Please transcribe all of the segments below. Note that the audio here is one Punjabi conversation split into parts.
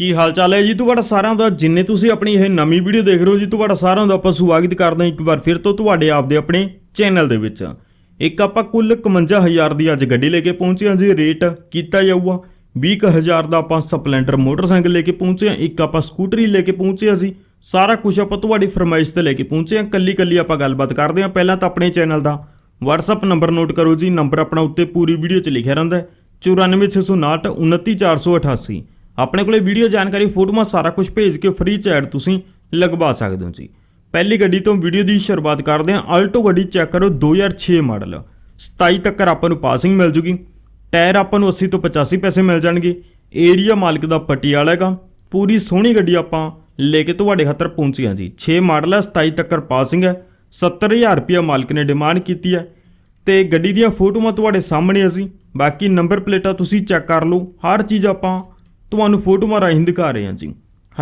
ਕੀ ਹਾਲ ਚਾਲ ਹੈ ਜੀ? ਤੁਹਾਡਾ ਸਾਰਿਆਂ ਦਾ, ਜਿੰਨੇ ਤੁਸੀਂ ਆਪਣੀ ਇਹ ਨਵੀਂ ਵੀਡੀਓ ਦੇਖ ਰਹੇ ਹੋ ਜੀ, ਤੁਹਾਡਾ ਸਾਰਿਆਂ ਦਾ ਆਪਾਂ ਸਵਾਗਤ ਕਰਦੇ ਹਾਂ ਇੱਕ ਵਾਰ ਫਿਰ ਤੋਂ ਤੁਹਾਡੇ ਆਪ ਦੇ ਆਪਣੇ ਚੈਨਲ ਦੇ ਵਿੱਚ। ਇੱਕ ਆਪਾਂ ਕੁੱਲ 51000 ਦੀ ਅੱਜ ਗੱਡੀ ਲੈ ਕੇ ਪਹੁੰਚੇ ਹਾਂ ਜੀ, ਰੇਟ ਕੀਤਾ ਜਾਊਗਾ। 20000 ਦਾ ਆਪਾਂ ਸਪਲੈਂਡਰ ਮੋਟਰਸਾਈਕਲ ਲੈ ਕੇ ਪਹੁੰਚੇ ਹਾਂ, ਇੱਕ ਆਪਾਂ ਸਕੂਟਰੀ ਲੈ ਕੇ ਪਹੁੰਚੇ ਹਾਂ ਜੀ। ਸਾਰਾ ਕੁਝ ਆਪਾਂ ਤੁਹਾਡੀ ਫਰਮਾਇਸ਼ ਤੇ ਲੈ ਕੇ ਪਹੁੰਚੇ ਹਾਂ ਕੱਲੀ ਕੱਲੀ ਆਪਾਂ ਗੱਲਬਾਤ ਕਰਦੇ ਹਾਂ। ਪਹਿਲਾਂ ਤਾਂ ਆਪਣੇ ਚੈਨਲ ਦਾ WhatsApp ਨੰਬਰ ਨੋਟ ਕਰੋ ਜੀ, ਨੰਬਰ ਆਪਣਾ ਉੱਤੇ ਪੂਰੀ ਵੀਡੀਓ 'ਚ ਲਿਖਿਆ ਰਹਿੰਦਾ ਹੈ। 94659 29488 ਆਪਣੇ ਕੋਲੇ ਵੀਡੀਓ ਜਾਣਕਾਰੀ ਫੋਟੋਆਂ ਸਾਰਾ ਕੁਝ ਭੇਜ ਕੇ ਫ੍ਰੀ ਚ ਐਡ ਤੁਸੀਂ ਲਗਵਾ ਸਕਦੇ ਹੋ ਜੀ। ਪਹਿਲੀ ਗੱਡੀ ਤੋਂ ਵੀਡੀਓ ਦੀ ਸ਼ੁਰੂਆਤ ਕਰਦੇ ਹਾਂ। ਆਲਟੋ ਗੱਡੀ ਚੈੱਕ ਕਰੋ 2006 ਮਾਡਲ 27 ਤੱਕ ਆਪਾਂ ਨੂੰ ਪਾਸਿੰਗ ਮਿਲ ਜੂਗੀ। ਟਾਇਰ ਆਪਾਂ ਨੂੰ 80 ਤੋਂ 85 ਪੈਸੇ ਮਿਲ ਜਾਣਗੇ। ਏਰੀਆ ਮਾਲਕ ਦਾ ਪਟਿਆਲਾ ਹੈਗਾ। ਪੂਰੀ ਸੋਹਣੀ ਗੱਡੀ ਆਪਾਂ ਲੈ ਕੇ ਤੁਹਾਡੇ ਖਾਤਰ ਪਹੁੰਚੀ ਹਾਂ ਜੀ। 6 ਮਾਡਲ ਹੈ 27 ਤੱਕ ਪਾਸਿੰਗ ਹੈ। 70000 ਰੁਪਇਆ ਮਾਲਕ ਨੇ ਡਿਮਾਂਡ ਕੀਤੀ ਹੈ। ਤੇ ਗੱਡੀ ਦੀਆਂ ਫੋਟੋਆਂ ਤੁਹਾਡੇ ਸਾਹਮਣੇ ਅਸੀਂ ਬਾਕੀ ਨੰਬਰ ਪਲੇਟਾਂ ਤੁਸੀਂ ਚੈੱਕ ਕਰ ਲਓ। ਹਰ ਚੀਜ਼ ਆਪਾਂ ਤੁਹਾਨੂੰ ਫੋਟੋਆਂ ਰਾਹੀਂ ਦਿਖਾ ਰਹੇ ਹਾਂ ਜੀ।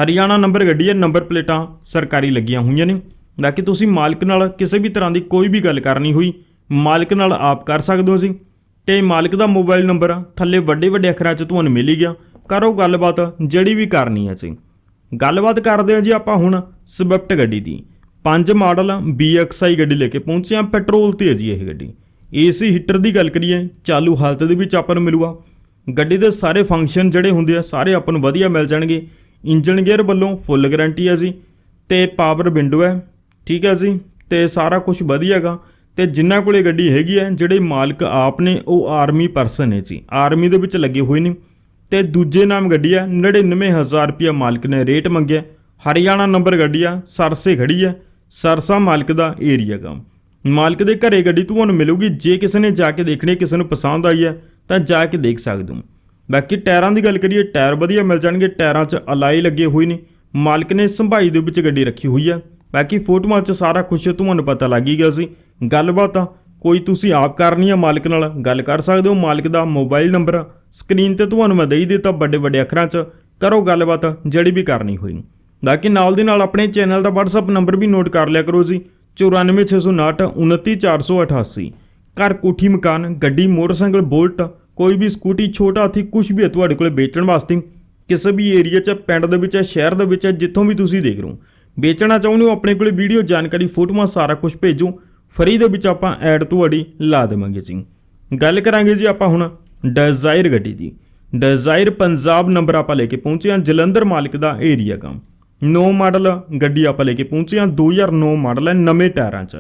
ਹਰਿਆਣਾ ਨੰਬਰ ਗੱਡੀ ਹੈ ਨੰਬਰ ਪਲੇਟਾਂ ਸਰਕਾਰੀ ਲੱਗੀਆਂ ਹੋਈਆਂ ਨੇ। ਬਾਕੀ ਤੁਸੀਂ ਮਾਲਕ ਨਾਲ ਕਿਸੇ ਵੀ ਤਰ੍ਹਾਂ ਦੀ ਕੋਈ ਵੀ ਗੱਲ ਕਰਨੀ ਹੋਈ, ਮਾਲਕ ਨਾਲ ਆਪ ਕਰ ਸਕਦੇ ਹੋ ਜੀ। ਤੇ ਮਾਲਕ ਦਾ ਮੋਬਾਈਲ ਨੰਬਰ ਥੱਲੇ ਵੱਡੇ ਵੱਡੇ ਅੱਖਰਾਂ 'ਚ ਤੁਹਾਨੂੰ ਮਿਲ ਗਿਆ। ਕਰੋ ਗੱਲਬਾਤ ਜਿਹੜੀ ਵੀ ਕਰਨੀ ਹੈ ਜੀ। ਗੱਲਬਾਤ ਕਰਦੇ ਹਾਂ ਜੀ ਆਪਾਂ ਹੁਣ ਸਵਿਫਟ ਗੱਡੀ ਦੀ। ਪੰਜ ਮਾਡਲ BXI ਗੱਡੀ ਲੈ ਕੇ ਪਹੁੰਚੇ ਹਾਂ, ਪੈਟਰੋਲ ਤੇ ਹੈ ਜੀ ਇਹ ਗੱਡੀ। ਏਸੀ ਹੀਟਰ ਦੀ ਗੱਲ ਕਰੀਏ, ਚਾਲੂ ਹਾਲਤ ਦੇ ਵਿੱਚ ਆਪਾਂ ਨੂੰ ਮਿਲੂਗਾ। ਗੱਡੀ ਦੇ ਸਾਰੇ ਫੰਕਸ਼ਨ ਜਿਹੜੇ ਹੁੰਦੇ ਆ, ਸਾਰੇ ਆਪਾਂ ਨੂੰ ਵਧੀਆ ਮਿਲ ਜਾਣਗੇ। ਇੰਜਨ ਗੇਅਰ ਵੱਲੋਂ ਫੁੱਲ ਗਾਰੰਟੀ ਹੈ ਜੀ, ਤੇ ਪਾਵਰ ਵਿੰਡੋ ਹੈ, ਠੀਕ ਹੈ ਜੀ, ਤੇ ਸਾਰਾ ਕੁਝ ਵਧੀਆ ਹੈਗਾ। ਤੇ ਜਿਨ੍ਹਾਂ ਕੋਲੇ ਗੱਡੀ ਹੈਗੀ ਹੈ, ਜਿਹੜੇ ਮਾਲਕ ਆਪ ਨੇ, ਉਹ ਆਰਮੀ ਪਰਸਨ ਹੈ ਜੀ ਆਰਮੀ ਦੇ ਵਿੱਚ ਲੱਗੇ ਹੋਏ ਨੇ। ਤੇ ਦੂਜੇ ਨਾਮ ਗੱਡੀ ਹੈ 99000 ਰੁਪਇਆ ਮਾਲਕ ਨੇ ਰੇਟ ਮੰਗਿਆ। ਹਰਿਆਣਾ ਨੰਬਰ ਗੱਡੀ ਆ, ਸਰਸੇ ਖੜੀ ਹੈ, ਸਰਸਾ ਮਾਲਕ ਦਾ ਏਰੀਆ ਗਾ ਮਾਲਕ ਦੇ ਘਰੇ ਗੱਡੀ ਤੁਹਾਨੂੰ ਮਿਲੂਗੀ, ਜੇ ਕਿਸੇ ਨੇ ਜਾ ਕੇ ਦੇਖਣੀ ਕਿਸੇ ਨੂੰ ਪਸੰਦ ਆਈ ਹੈ ਤਾਂ ਜਾ ਕੇ ਦੇਖ ਸਕਦੇ ਹੋ। ਬਾਕੀ ਟਾਇਰਾਂ ਦੀ ਗੱਲ ਕਰੀਏ, ਟਾਇਰ ਵਧੀਆ ਮਿਲ ਜਾਣਗੇ, ਟਾਇਰਾਂ 'ਚ ਅਲਾਈ ਲੱਗੇ ਹੋਏ ਨੇ। ਮਾਲਕ ਨੇ ਸੰਭਾਈ ਦੇ ਵਿੱਚ ਗੱਡੀ ਰੱਖੀ ਹੋਈ ਹੈ ਬਾਕੀ ਫੋਟੋਆਂ 'ਚ ਸਾਰਾ ਕੁਝ ਤੁਹਾਨੂੰ ਪਤਾ ਲੱਗ ਹੀ ਗਿਆ ਸੀ। ਗੱਲਬਾਤ ਆ, ਕੋਈ ਤੁਸੀਂ ਆਪ ਕਰਨੀ ਆ ਮਾਲਕ ਨਾਲ ਗੱਲ ਕਰ ਸਕਦੇ ਹੋ। ਮਾਲਕ ਦਾ ਮੋਬਾਈਲ ਨੰਬਰ ਸਕਰੀਨ ਤੇ ਤੁਹਾਨੂੰ ਮੈਂ ਦੇ ਦਿੱਤਾ ਵੱਡੇ ਵੱਡੇ ਅੱਖਰਾਂ 'ਚ। ਕਰੋ ਗੱਲਬਾਤ, ਜਿਹੜੀ ਵੀ ਕਰਨੀ ਹੋਈ ਬਾਕੀ ਨਾਲ ਦੀ ਨਾਲ ਆਪਣੇ ਚੈਨਲ ਦਾ WhatsApp ਨੰਬਰ ਵੀ ਨੋਟ ਕਰ ਲਿਆ ਕਰੋ ਜੀ। 94659 29488 ਘਰ ਕੋਠੀ ਮਕਾਨ, ਗੱਡੀ, ਮੋਟਰਸਾਈਕਲ, ਬੋਲਟ ਕੋਈ ਵੀ ਸਕੂਟੀ ਛੋਟਾ ਹਾਥੀ ਕੁਝ ਵੀ ਹੈ ਤੁਹਾਡੇ ਕੋਲੇ ਵੇਚਣ ਵਾਸਤੇ। ਕਿਸੇ ਵੀ ਏਰੀਆ 'ਚ, ਪਿੰਡ ਦੇ ਵਿੱਚ ਹੈ ਸ਼ਹਿਰ ਦੇ ਵਿੱਚ ਹੈ ਜਿੱਥੋਂ ਵੀ ਤੁਸੀਂ ਦੇਖ ਰਹੇ ਹੋ। ਵੇਚਣਾ ਚਾਹੁੰਦੇ ਹੋ, ਆਪਣੇ ਕੋਲੇ ਵੀਡੀਓ, ਜਾਣਕਾਰੀ, ਫੋਟੋਆਂ, ਸਾਰਾ ਕੁਝ ਭੇਜੋ। ਫਰੀ ਦੇ ਵਿੱਚ ਆਪਾਂ ਐਡ ਤੁਹਾਡੀ ਲਾ ਦੇਵਾਂਗੇ ਜੀ। ਗੱਲ ਕਰਾਂਗੇ ਜੀ ਆਪਾਂ ਹੁਣ ਡਿਜ਼ਾਇਰ ਗੱਡੀ ਦੀ। ਡਿਜ਼ਾਇਰ ਪੰਜਾਬ ਨੰਬਰ ਆਪਾਂ ਲੈ ਕੇ ਪਹੁੰਚੇ ਹਾਂ, ਜਲੰਧਰ ਮਾਲਕ ਦਾ ਏਰੀਆ ਕੰਮ। 9 ਮਾਡਲ ਗੱਡੀ ਆਪਾਂ ਲੈ ਕੇ ਪਹੁੰਚੇ ਹਾਂ 2009 ਮਾਡਲ ਹੈ, ਨਵੇਂ ਟਾਇਰਾਂ 'ਚ।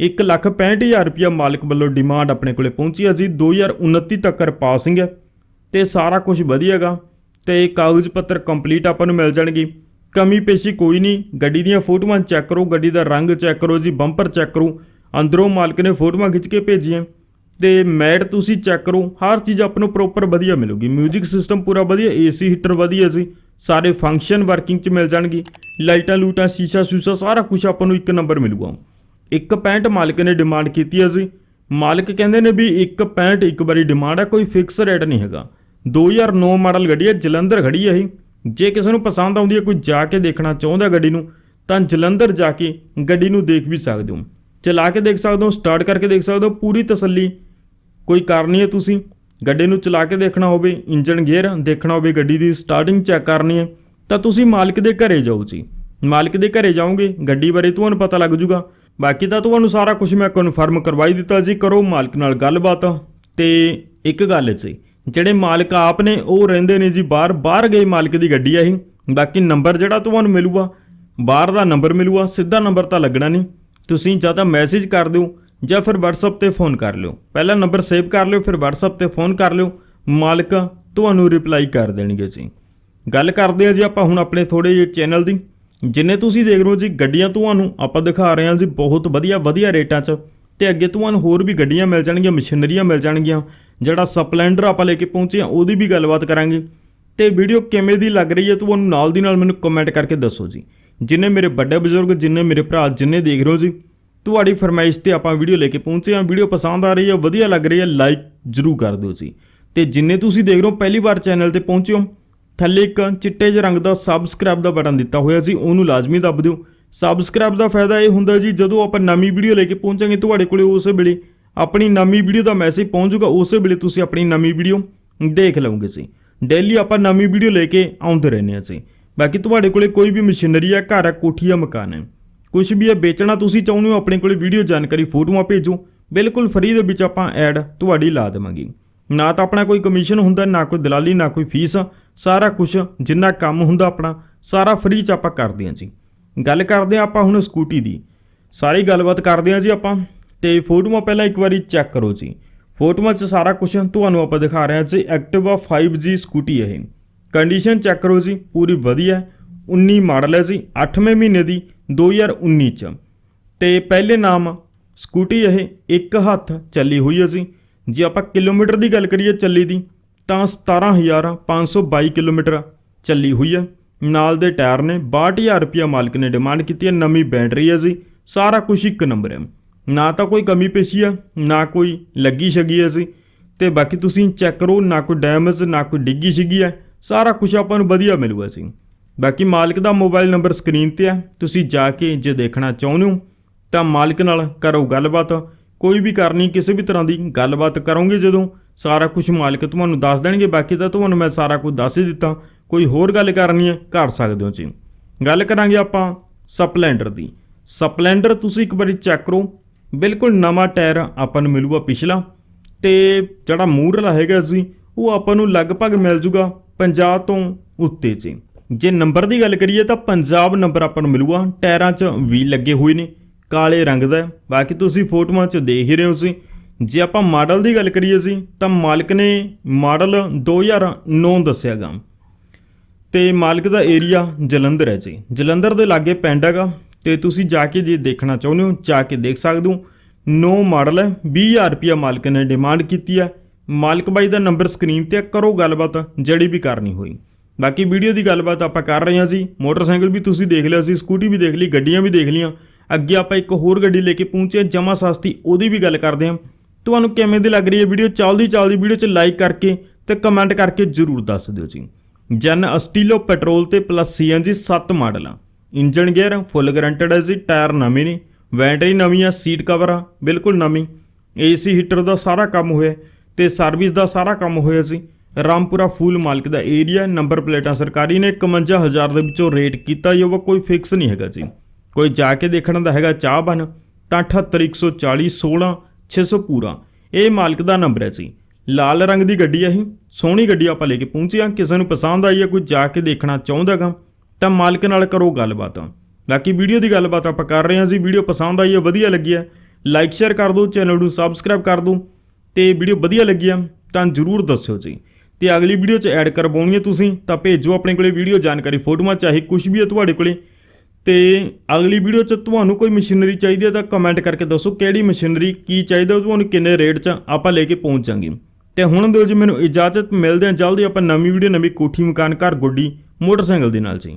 165000 ਰੁਪਇਆ ਮਾਲਕ ਵੱਲੋਂ ਡਿਮਾਂਡ ਆਪਣੇ ਕੋਲੇ ਪਹੁੰਚੀ ਹੈ ਜੀ। 2029 ਤੱਕ ਪਾਸਿੰਗ ਹੈ ਤੇ ਸਾਰਾ ਕੁਝ ਵਧੀਆਗਾ ਤੇ ਕਾਗਜ਼ ਪੱਤਰ ਕੰਪਲੀਟ ਆਪਾਂ ਨੂੰ ਮਿਲ ਜਾਣਗੇ। ਕਮੀ ਪੇਸ਼ੀ ਕੋਈ ਨਹੀਂ। ਗੱਡੀ ਦੀਆਂ ਫੋਟੋਆਂ ਚੈੱਕ ਕਰੋ, ਗੱਡੀ ਦਾ ਰੰਗ ਚੈੱਕ ਕਰੋ ਜੀ ਬੰਪਰ ਚੈੱਕ ਕਰੋ। ਅੰਦਰੋਂ ਮਾਲਕ ਨੇ ਫੋਟੋਆਂ ਖਿੱਚ ਕੇ ਭੇਜੀਆਂ। ਤੇ ਮੈਟ ਤੁਸੀਂ ਚੈੱਕ ਕਰੋ, ਹਰ ਚੀਜ਼ ਆਪ ਨੂੰ ਪ੍ਰੋਪਰ ਵਧੀਆ ਮਿਲੂਗੀ। 뮤직 ਸਿਸਟਮ ਪੂਰਾ ਵਧੀਆ ਏਸੀ ਹੀਟਰ ਵਧੀਆ ਸੀ ਸਾਰੇ ਫੰਕਸ਼ਨ ਵਰਕਿੰਗ ਚ ਮਿਲ ਜਾਣਗੇ। ਲਾਈਟਾਂ ਲੂਟਾਂ ਸ਼ੀਸ਼ਾ ਸ਼ੂਸ਼ਾ ਸਾਰਾ ਕੁਝ ਆਪਾਂ ਨੂੰ ਇੱਕ ਨੰਬਰ ਮਿਲੂਗਾ। ਇੱਕ ਪੈਂਟ ਮਾਲਕ ਨੇ ਡਿਮਾਂਡ ਕੀਤੀ ਹੈ ਜੀ। ਮਾਲਕ ਕਹਿੰਦੇ ਨੇ ਵੀ ਇੱਕ ਪੈਂਟ ਇੱਕ ਵਾਰੀ ਡਿਮਾਂਡ ਹੈ ਕੋਈ ਫਿਕਸ ਰੇਟ ਨਹੀਂ ਹੈਗਾ। 2009 ਮਾਡਲ ਗੱਡੀ ਹੈ ਜਲੰਧਰ ਖੜੀ ਹੈ ਇਹ। ਜੇ ਕਿਸੇ ਨੂੰ ਪਸੰਦ ਆਉਂਦੀ ਹੈ ਕੋਈ ਜਾ ਕੇ ਦੇਖਣਾ ਚਾਹੁੰਦਾ ਗੱਡੀ ਨੂੰ, ਤਾਂ ਜਲੰਧਰ ਜਾ ਕੇ ਗੱਡੀ ਨੂੰ ਦੇਖ ਵੀ ਸਕਦੇ ਹੋ। ਚਲਾ ਕੇ ਦੇਖ ਸਕਦੇ ਹੋ ਸਟਾਰਟ ਕਰਕੇ ਦੇਖ ਸਕਦੇ ਹੋ, ਪੂਰੀ ਤਸੱਲੀ। ਕੋਈ ਕਰਨੀ ਹੈ ਤੁਸੀਂ। ਗੱਡੀ ਨੂੰ ਚਲਾ ਕੇ ਦੇਖਣਾ ਹੋਵੇ ਇੰਜਨ ਗੇਅਰ ਦੇਖਣਾ ਹੋਵੇ, ਗੱਡੀ ਦੀ ਸਟਾਰਟਿੰਗ ਚੈੱਕ ਕਰਨੀ ਹੈ ਤਾਂ ਤੁਸੀਂ ਮਾਲਕ ਦੇ ਘਰੇ ਜਾਓ ਜੀ। ਮਾਲਕ ਦੇ ਘਰੇ ਜਾਓਗੇ, ਗੱਡੀ ਬਾਰੇ ਤੁਹਾਨੂੰ ਪਤਾ ਲੱਗ ਜੂਗਾ। ਬਾਕੀ ਤਾਂ ਤੁਹਾਨੂੰ ਸਾਰਾ ਕੁਝ ਮੈਂ ਕਨਫਰਮ ਕਰਵਾਈ ਦਿੱਤਾ ਜੀ, ਕਰੋ ਮਾਲਕ ਨਾਲ ਗੱਲਬਾਤ। ਤੇ ਇੱਕ ਗੱਲ ਸੀ ਜਿਹੜੇ ਮਾਲਕ ਆਪ ਨੇ, ਉਹ ਰਹਿੰਦੇ ਨੇ ਜੀ ਬਾਹਰ ਬਾਹਰ ਗਏ ਮਾਲਕ ਦੀ ਗੱਡੀ ਆ ਇਹ ਬਾਕੀ ਨੰਬਰ ਜਿਹੜਾ ਤੁਹਾਨੂੰ ਮਿਲੂਗਾ, ਬਾਹਰ ਦਾ ਨੰਬਰ ਮਿਲੂਗਾ, ਸਿੱਧਾ ਨੰਬਰ ਤਾਂ ਲੱਗਣਾ ਨਹੀਂ। ਤੁਸੀਂ ਜਾਂ ਤਾਂ ਮੈਸੇਜ ਕਰ ਦਿਓ, ਜਾਂ ਫਿਰ WhatsApp ਤੇ ਫੋਨ ਕਰ ਲਿਓ। ਪਹਿਲਾ ਨੰਬਰ ਸੇਵ ਕਰ ਲਿਓ, ਫਿਰ WhatsApp ਤੇ ਫੋਨ ਕਰ ਲਿਓ। ਮਾਲਕ ਤੁਹਾਨੂੰ ਰਿਪਲਾਈ ਕਰ ਦੇਣਗੇ ਜੀ। ਗੱਲ ਕਰਦੇ ਹਾਂ ਜੀ ਆਪਾਂ ਹੁਣ ਆਪਣੇ ਥੋੜੇ ਜਿਹੇ ਚੈਨਲ ਦੀ। ਜਿੰਨੇ ਤੁਸੀਂ ਦੇਖ ਰਹੇ ਹੋ ਜੀ ਗੱਡੀਆਂ ਤੁਹਾਨੂੰ ਆਪਾਂ ਦਿਖਾ ਰਹੇ ਹਾਂ ਜੀ ਬਹੁਤ ਵਧੀਆ ਵਧੀਆ ਰੇਟਾਂ 'ਚ। ਤੇ ਅੱਗੇ ਤੁਹਾਨੂੰ ਹੋਰ ਵੀ ਗੱਡੀਆਂ ਮਿਲ ਜਾਣਗੀਆਂ, ਮਸ਼ੀਨਰੀਆਂ ਮਿਲ ਜਾਣਗੀਆਂ, ਜਿਹੜਾ ਸਪਲੈਂਡਰ ਆਪਾਂ ਲੈ ਕੇ ਪਹੁੰਚੇ ਹਾਂ, ਉਹਦੀ ਵੀ ਗੱਲਬਾਤ ਕਰਾਂਗੇ। ਤੇ ਵੀਡੀਓ ਕਿਵੇਂ ਦੀ ਲੱਗ ਰਹੀ ਹੈ ਤੁਹਾਨੂੰ ਨਾਲ ਦੀ ਨਾਲ ਮੈਨੂੰ ਕਮੈਂਟ ਕਰਕੇ ਦੱਸੋ ਜੀ। ਜਿੰਨੇ ਮੇਰੇ ਵੱਡੇ ਬਜ਼ੁਰਗ, ਜਿੰਨੇ ਮੇਰੇ ਭਰਾ, ਜਿੰਨੇ ਦੇਖ ਰਹੇ ਹੋ ਜੀ, ਤੁਹਾਡੀ ਫਰਮਾਇਸ਼ ਤੇ ਆਪਾਂ ਵੀਡੀਓ ਲੈ ਕੇ ਪਹੁੰਚੇ ਹਾਂ। ਵੀਡੀਓ ਪਸੰਦ ਆ ਰਹੀ ਹੈ, ਵਧੀਆ ਲੱਗ ਰਹੀ ਹੈ ਲਾਈਕ ਜ਼ਰੂਰ ਕਰ ਦਿਓ ਜੀ। ਤੇ ਜਿੰਨੇ ਤੁਸੀਂ ਦੇਖ ਰਹੇ ਹੋ, ਪਹਿਲੀ ਵਾਰ ਚੈਨਲ ਤੇ ਪਹੁੰਚੇ ਹੋ ਥੱਲੇ ਇੱਕ ਚਿੱਟੇ ਜਿਹੇ ਰੰਗ ਦਾ ਸਬਸਕ੍ਰਾਈਬ ਦਾ ਬਟਨ ਦਿੱਤਾ ਹੋਇਆ ਸੀ, ਉਹਨੂੰ ਲਾਜ਼ਮੀ ਦੱਬ ਦਿਓ। ਸਬਸਕ੍ਰਾਈਬ ਦਾ ਫਾਇਦਾ ਇਹ ਹੁੰਦਾ ਜੀ, ਜਦੋਂ ਆਪਾਂ ਨਵੀਂ ਵੀਡੀਓ ਲੈ ਕੇ ਪਹੁੰਚਾਂਗੇ ਤੁਹਾਡੇ ਕੋਲੇ ਉਸੇ ਵੇਲੇ, ਆਪਣੀ ਨਵੀਂ ਵੀਡੀਓ ਦਾ ਮੈਸੇਜ ਪਹੁੰਚੂਗਾ ਉਸੇ ਵੇਲੇ ਤੁਸੀਂ ਆਪਣੀ ਨਵੀਂ ਵੀਡੀਓ ਦੇਖ ਲਓਗੇ ਜੀ। ਡੇਲੀ ਆਪਾਂ ਨਵੀਂ ਵੀਡੀਓ ਲੈ ਕੇ ਆਉਂਦੇ ਰਹਿੰਦੇ ਹਾਂ ਜੀ। ਬਾਕੀ ਤੁਹਾਡੇ ਕੋਲੇ ਕੋਈ ਵੀ ਮਸ਼ੀਨਰੀ ਹੈ, ਘਰ ਹੈ, ਕੋਠੀ ਹੈ, ਮਕਾਨ ਹੈ ਕੁਝ ਵੀ ਹੈ, ਵੇਚਣਾ ਤੁਸੀਂ ਚਾਹੁੰਦੇ ਹੋ, ਆਪਣੇ ਕੋਲੇ ਵੀਡੀਓ ਜਾਣਕਾਰੀ, ਫੋਟੋਆਂ ਭੇਜੋ। ਬਿਲਕੁਲ ਫਰੀ ਦੇ ਵਿੱਚ ਆਪਾਂ ਐਡ ਤੁਹਾਡੀ ਲਾ ਦੇਵਾਂਗੇ। ਨਾ ਤਾਂ ਆਪਣਾ ਕੋਈ ਕਮਿਸ਼ਨ ਹੁੰਦਾ, ਨਾ ਕੋਈ ਦਲਾਲੀ, ਨਾ ਕੋਈ ਫੀਸ, ਸਾਰਾ ਕੁਝ ਜਿੰਨਾ ਕੰਮ ਹੁੰਦਾ ਆਪਣਾ, ਸਾਰਾ ਫ੍ਰੀ ਚ ਆਪਾਂ ਕਰਦੇ ਹਾਂ ਜੀ। ਗੱਲ ਕਰਦੇ ਹਾਂ ਆਪਾਂ ਹੁਣ ਸਕੂਟੀ ਦੀ। ਸਾਰੀ ਗੱਲਬਾਤ ਕਰਦੇ ਹਾਂ ਜੀ ਆਪਾਂ। ਤੇ ਫੋਟੋਆਂ ਪਹਿਲਾਂ ਇੱਕ ਵਾਰੀ ਚੈੱਕ ਕਰੋ ਜੀ। ਫੋਟੋਆਂ 'ਚ ਸਾਰਾ ਕੁਝ ਤੁਹਾਨੂੰ ਆਪਾਂ ਦਿਖਾ ਰਹੇ ਹਾਂ ਜੀ ਐਕਟਿਵਾ 5G ਸਕੂਟੀ ਹੈ ਇਹ। ਕੰਡੀਸ਼ਨ ਚੈੱਕ ਕਰੋ ਜੀ, ਪੂਰੀ ਵਧੀਆ ਹੈ। 19 ਮਾਡਲ ਹੈ ਜੀ 8ਵੇਂ ਮਹੀਨੇ ਦੀ 2019 ਚ। ਤੇ ਪਹਿਲੇ ਨਾਮ ਸਕੂਟੀ ਇਹ, ਇੱਕ ਹੱਥ ਚੱਲੀ ਹੋਈ ਹੈ ਜੀ। ਜੇ ਆਪਾਂ ਕਿਲੋਮੀਟਰ ਦੀ ਗੱਲ ਕਰੀਏ ਚੱਲੀ ਦੀ, ਤਾਂ 17522 ਕਿਲੋਮੀਟਰ ਚੱਲੀ ਹੋਈ ਹੈ ਨਾਲ ਦੇ ਟਾਇਰ ਨੇ 62000 ਰੁਪਇਆ ਮਾਲਕ ਨੇ ਡਿਮਾਂਡ ਕੀਤੀ ਹੈ ਨਵੀਂ ਬੈਟਰੀ ਹੈ ਜੀ, ਸਾਰਾ ਕੁਝ ਇੱਕ ਨੰਬਰ ਹੈ ਨਾ ਤਾਂ ਕੋਈ ਕਮੀ ਪੇਸ਼ੀ ਆ, ਨਾ ਕੋਈ ਲੱਗੀ ਛਗੀ ਹੈ ਜੀ। ਤੇ ਬਾਕੀ ਤੁਸੀਂ ਚੈੱਕ ਕਰੋ, ਨਾ ਕੋਈ ਡੈਮੇਜ, ਨਾ ਕੋਈ ਡਿੱਗੀ ਛਗੀ ਹੈ ਸਾਰਾ ਕੁਝ ਆਪਾਂ ਨੂੰ ਵਧੀਆ ਮਿਲੂਗਾ ਸੀ ਬਾਕੀ ਮਾਲਕ ਦਾ ਮੋਬਾਈਲ ਨੰਬਰ ਸਕਰੀਨ ਤੇ ਹੈ ਤੁਸੀਂ ਜਾ ਕੇ ਜੇ ਦੇਖਣਾ ਚਾਹੁੰਦੇ ਹੋ, ਤਾਂ ਮਾਲਕ ਨਾਲ ਕਰੋ ਗੱਲਬਾਤ। ਕੋਈ ਵੀ ਕਰਨੀ ਕਿਸੇ ਵੀ ਤਰ੍ਹਾਂ ਦੀ ਗੱਲਬਾਤ ਕਰੋਗੇ ਜਦੋਂ। ਸਾਰਾ ਕੁਝ ਮਾਲਕ ਤੁਹਾਨੂੰ ਦੱਸ ਦੇਣਗੇ, ਬਾਕੀ ਤਾਂ ਤੁਹਾਨੂੰ ਮੈਂ ਸਾਰਾ ਕੁਝ ਦੱਸ ਹੀ ਦਿੱਤਾ। ਕੋਈ ਹੋਰ ਗੱਲ ਕਰਨੀ ਹੈ, ਕਰ ਸਕਦੇ ਹੋ ਜੀ ਗੱਲ ਕਰਾਂਗੇ ਆਪਾਂ ਸਪਲੈਂਡਰ ਦੀ। ਸਪਲੈਂਡਰ ਤੁਸੀਂ ਇੱਕ ਵਾਰੀ ਚੈੱਕ ਕਰੋ। ਬਿਲਕੁਲ ਨਵਾਂ ਟਾਇਰ ਆਪਾਂ ਨੂੰ ਮਿਲੂਗਾ ਪਿਛਲਾ। ਤੇ ਜਿਹੜਾ ਮੂਹਰਲਾ ਹੈਗਾ ਸੀ, ਉਹ ਆਪਾਂ ਨੂੰ ਲਗਭਗ ਮਿਲ ਜੂਗਾ 50 ਤੋਂ ਉੱਤੇ ਜੀ। ਜੇ ਨੰਬਰ ਦੀ ਗੱਲ ਕਰੀਏ ਤਾਂ ਪੰਜਾਬ ਨੰਬਰ ਆਪਾਂ ਨੂੰ ਮਿਲੂਗਾ। ਟਾਇਰਾਂ 'ਚ ਵੀ ਲੱਗੇ ਹੋਏ ਨੇ। ਕਾਲੇ ਰੰਗ ਦਾ ਬਾਕੀ ਤੁਸੀਂ ਫੋਟੋਆਂ 'ਚ ਦੇਖ ਹੀ ਰਹੇ ਹੋ ਸੀ। ਜੇ ਆਪਾਂ ਮਾਡਲ ਦੀ ਗੱਲ ਕਰੀਏ ਸੀ ਤਾਂ ਮਾਲਕ ਨੇ ਮਾਡਲ 2009 ਦੱਸਿਆਗਾ ਤੇ ਮਾਲਕ ਦਾ ਏਰੀਆ ਜਲੰਧਰ ਹੈ ਜੀ। ਜਲੰਧਰ ਦੇ ਲਾਗੇ ਪਿੰਡ ਹੈਗਾ। ਤੇ ਤੁਸੀਂ ਜਾ ਕੇ ਜੇ ਦੇਖਣਾ ਚਾਹੁੰਦੇ ਹੋ ਜਾ ਕੇ ਦੇਖ ਸਕਦੇ ਹੋ। ਨੋ ਮਾਡਲ ਹੈ। 20000 ਰੁਪਿਆ ਮਾਲਕ ਨੇ ਡਿਮਾਂਡ ਕੀਤੀ ਹੈ। ਮਾਲਕ ਬਾਈ ਦਾ ਨੰਬਰ ਸਕਰੀਨ ਤੇ ਹੈ, ਕਰੋ ਗੱਲਬਾਤ ਜਿਹੜੀ ਵੀ ਕਰਨੀ ਹੋਈ। ਬਾਕੀ ਵੀਡੀਓ ਦੀ ਗੱਲਬਾਤ ਆਪਾਂ ਕਰ ਰਹੇ ਹਾਂ ਜੀ। ਮੋਟਰਸਾਈਕਲ ਵੀ ਤੁਸੀਂ ਦੇਖ ਲਿਆ ਸੀ ਸਕੂਟੀ ਵੀ ਦੇਖ ਲਈ ਗੱਡੀਆਂ ਵੀ ਦੇਖ ਲਈਆਂ। ਅੱਗੇ ਆਪਾਂ ਇੱਕ ਹੋਰ ਗੱਡੀ ਲੈ ਕੇ ਪਹੁੰਚੇ ਜਮਾ ਸਸਤੀ, ਉਹਦੀ ਵੀ ਗੱਲ ਕਰਦੇ ਹਾਂ। ਤੁਹਾਨੂੰ ਕਿਵੇਂ ਦੀ ਲੱਗ ਰਹੀ ਹੈ ਵੀਡੀਓ? ਚੱਲਦੀ ਚੱਲਦੀ ਵੀਡੀਓ 'ਚ ਲਾਈਕ ਕਰਕੇ ਤੇ ਕਮੈਂਟ ਕਰਕੇ ਜਰੂਰ ਦੱਸ ਦਿਓ ਜੀ। ਜਨ ਅਸਟੀਲੋ ਪੈਟਰੋਲ ਤੇ ਪਲੱਸ ਸੀਐਨਜੀ 7 ਮਾਡਲ। ਆ ਇੰਜਨ ਗੇਅਰ ਫੁੱਲ ਗਰੰਟਡ ਹੈ ਜੀ, ਟਾਇਰ ਨਵੇਂ ਨੇ। ਬੈਟਰੀ ਨਵੀਂ ਆ ਸੀਟ ਕਵਰ ਆ, ਬਿਲਕੁਲ ਨਵੀਂ। ਏਸੀ ਹੀਟਰ ਦਾ ਸਾਰਾ ਕੰਮ ਹੋਇਆ ਤੇ ਸਰਵਿਸ ਦਾ ਸਾਰਾ ਕੰਮ ਹੋਇਆ ਸੀ ਰਾਮਪੁਰਾ ਫੂਲ ਮਾਲਕ ਦਾ ਏਰੀਆ ਨੰਬਰ ਪਲੇਟਾਂ ਸਰਕਾਰੀ ਨੇ 51000 ਦੇ ਵਿੱਚੋਂ ਰੇਟ ਕੀਤਾ ਜੀ ਜੋ ਕੋਈ ਫਿਕਸ ਨਹੀਂ ਹੈਗਾ ਜੀ। ਕੋਈ ਜਾ ਕੇ ਦੇਖਣ ਦਾ ਹੈਗਾ ਚਾਹ ਬਨ, ਤਾਂ 78140 16 600 ਪੂਰਾ। ਇਹ ਮਾਲਕ ਦਾ ਨੰਬਰ ਹੈ ਜੀ। ਲਾਲ ਰੰਗ ਦੀ ਗੱਡੀ ਹੈ ਇਹ। ਸੋਹਣੀ ਗੱਡੀ ਆਪਾਂ ਲੈ ਕੇ ਪਹੁੰਚੇ ਹਾਂ। ਕਿਸੇ ਨੂੰ ਪਸੰਦ ਆਈ ਹੈ, ਕੋਈ ਜਾ ਕੇ ਦੇਖਣਾ ਚਾਹੁੰਦਾਗਾ ਤਾਂ ਮਾਲਕ ਨਾਲ ਕਰੋ ਗੱਲਬਾਤ। ਬਾਕੀ ਵੀਡੀਓ ਦੀ ਗੱਲਬਾਤ ਆਪਾਂ ਕਰ ਰਹੇ ਹਾਂ ਜੀ। ਵੀਡੀਓ ਪਸੰਦ ਆਈ ਹੈ, ਵਧੀਆ ਲੱਗੀ ਹੈ, ਲਾਈਕ, ਸ਼ੇਅਰ ਕਰ ਦਿਓ, ਚੈਨਲ ਨੂੰ ਸਬਸਕ੍ਰਾਈਬ ਕਰ ਦਿਓ, ਤੇ ਵੀਡੀਓ ਵਧੀਆ ਲੱਗੀ ਆ ਤਾਂ ਜਰੂਰ ਦੱਸਿਓ ਜੀ। ਤੇ ਅਗਲੀ ਵੀਡੀਓ 'ਚ ਐਡ ਕਰਵਾਉਣੀ ਹੈ ਤੁਸੀਂ, ਤਾਂ ਭੇਜੋ ਆਪਣੇ ਕੋਲੇ ਵੀਡੀਓ ਜਾਣਕਾਰੀ, ਫੋਟੋਆਂ ਚਾਹੇ ਕੁਝ ਵੀ ਹੈ ਤੁਹਾਡੇ ਕੋਲੇ। ਤੇ ਅਗਲੀ ਵੀਡੀਓ 'ਚ ਤੁਹਾਨੂੰ ਕੋਈ ਮਸ਼ੀਨਰੀ ਚਾਹੀਦੀ ਹੈ ਤਾਂ ਕਮੈਂਟ ਕਰਕੇ ਦੱਸੋ ਕਿਹੜੀ ਮਸ਼ੀਨਰੀ ਕੀ ਚਾਹੀਦਾ ਤੁਹਾਨੂੰ ਕਿੰਨੇ ਰੇਟ 'ਚ ਆਪਾਂ ਲੈ ਕੇ ਪਹੁੰਚ ਜਾਾਂਗੇ। ਤੇ ਹੁਣ ਦਿਓ ਜੀ ਮੈਨੂੰ ਇਜਾਜ਼ਤ, ਮਿਲਦੇ ਹਾਂ ਜਲਦੀ ਆਪਾਂ ਨਵੀਂ ਵੀਡੀਓ, ਨਵੀਂ ਕੋਠੀ, ਮਕਾਨ, ਘਰ, ਗੁੱਡੀ, ਮੋਟਰਸਾਈਕਲ ਦੇ ਨਾਲ ਜੀ।